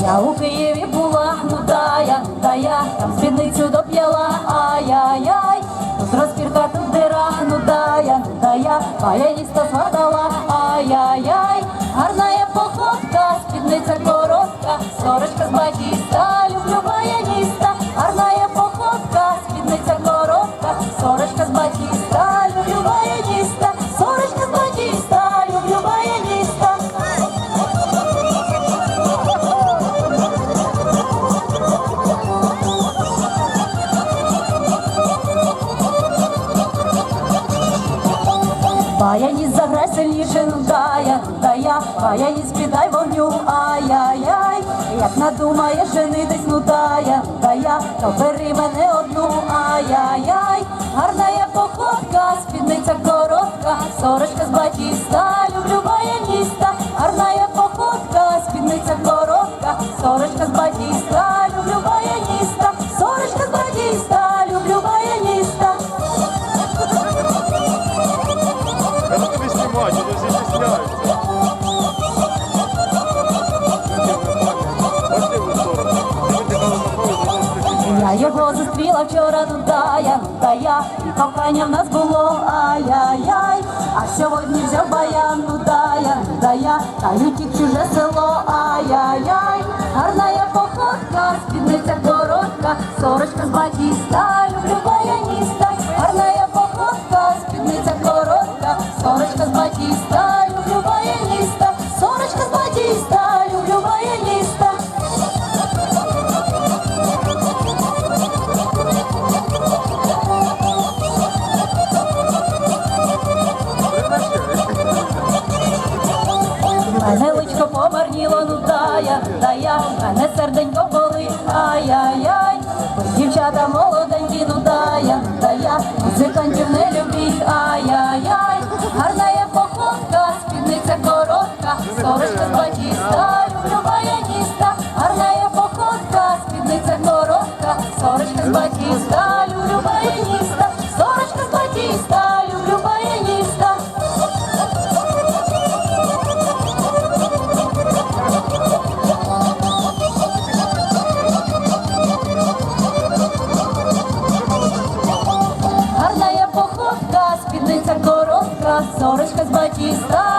Я у Києві була, ну да я, та я там спідницю доп'яла, ай-яй-яй, тут розпірка, тут дира, ну та я, та я, баяніста сватала, Сильніше, ну дая, дая, баяніс піддай вогню, ай-яй-яй, як надумає женитись, ну да я, то бери мене одну, ай-яй-яй, гарна я походка, спідниця коротка, сорочка Його зустріла вчора, ну да я, да я, і кохання в нас було, ай-яй-яй, а сьогодні взяв баян, ну да я, да я, та й утік чуже село, ай-яй-яй, гарна я походка, спідниця мене личко помарніло, ну та я, та я, мене серденько болить, ай-яй-яй, дівчата молоденькі, ну та я, та музикантів не любіть, ай-яй-яй, гарна є походка, спідниця коротка, сорочка батіста, люблю баяніста, гарна є походка, спідниця коротка, сорочка з батіста. і став.